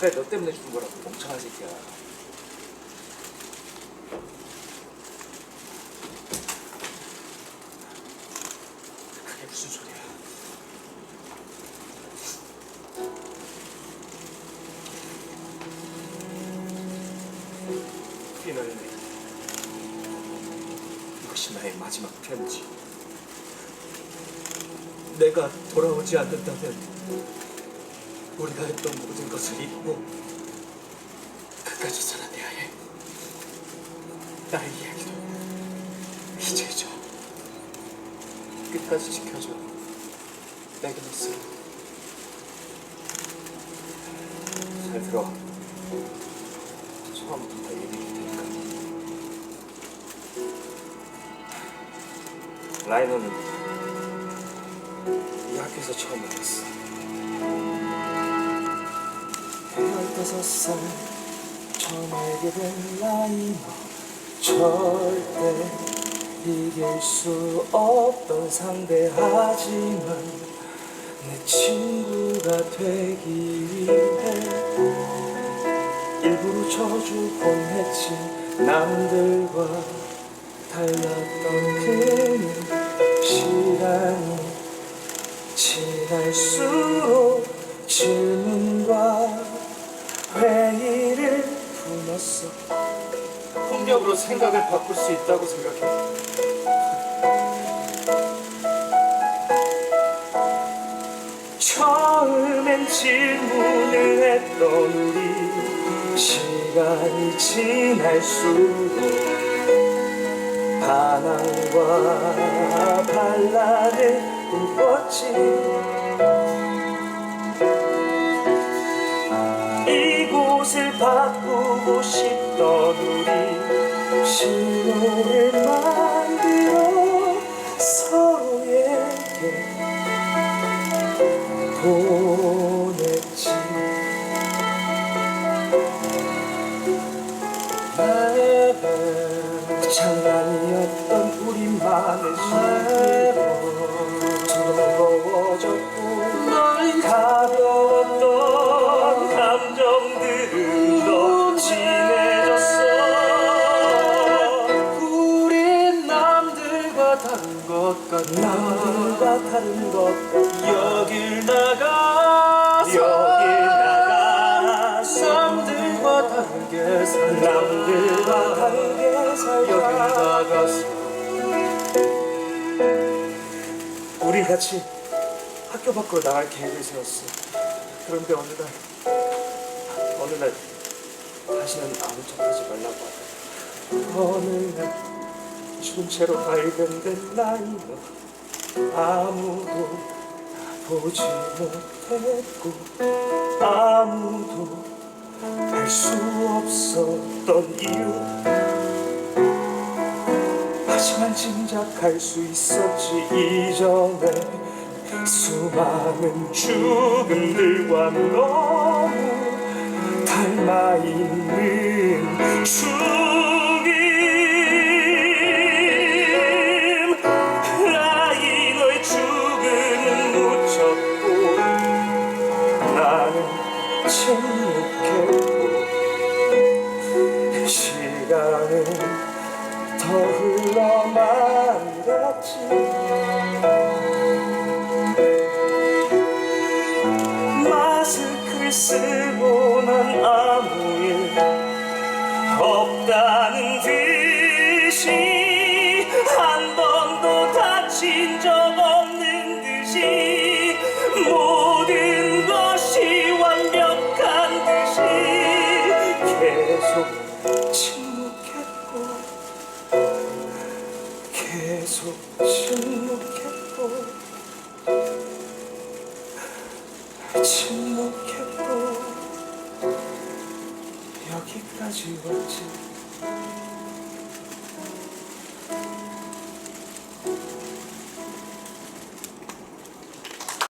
밥에 너 때문에 죽은 거라고 멍청한 새끼야. 그게 무슨 소리야? 피널네. 이것이 나의 마지막 편지. 내가 돌아오지 않는다면 우리가 했던 모든 것을 잊고 끝까지 살아내야 해. 나의 이야기도 이제 잊어. 끝까지 지켜줘. 있어. 잘 들어. 처음부터 다 얘기해 줄 테니까. 라이너는 이 학교에서 처음 만났어. 다섯 살 처음 알게 된 라이너 절대 이길 수 없던 상대하지만 내 친구가 되기 위해 일부러 져주곤 했지. 남들과 달랐던 그는 시간이 지날 수 품었어. 폭력으로 생각을 바꿀 수 있다고 생각해. 처음엔 질문을 했던 우리 시간이 지날수록 반항과 반란을 꿈꿨지 이곳을 바꾸고 싶던 우리 신호를 만들어 서로에게 보냈지. 장난이었던 우리만의 숨 다른 것 같아. 남들과 다른 것 같아. 여길 나가서 여길 나가서 남들과 다르게 살자. 남들과 다르게 살자. 여길 나가서. 우리 같이 학교 밖으로 나갈 계획을 세웠어. 그런데 어느 날 어느 날 다시는 아무 척하지 말라고 하더라. 어느 날 채로 발견된 나이너 아무도 보지 못했고 아무도 알수 없었던 이유. 하지만 짐작할 수 있었지 이전에 수많은 죽음들과 너무 닮아있는 죽 갔지 마스크를 쓰 침묵했고 여기까지 왔지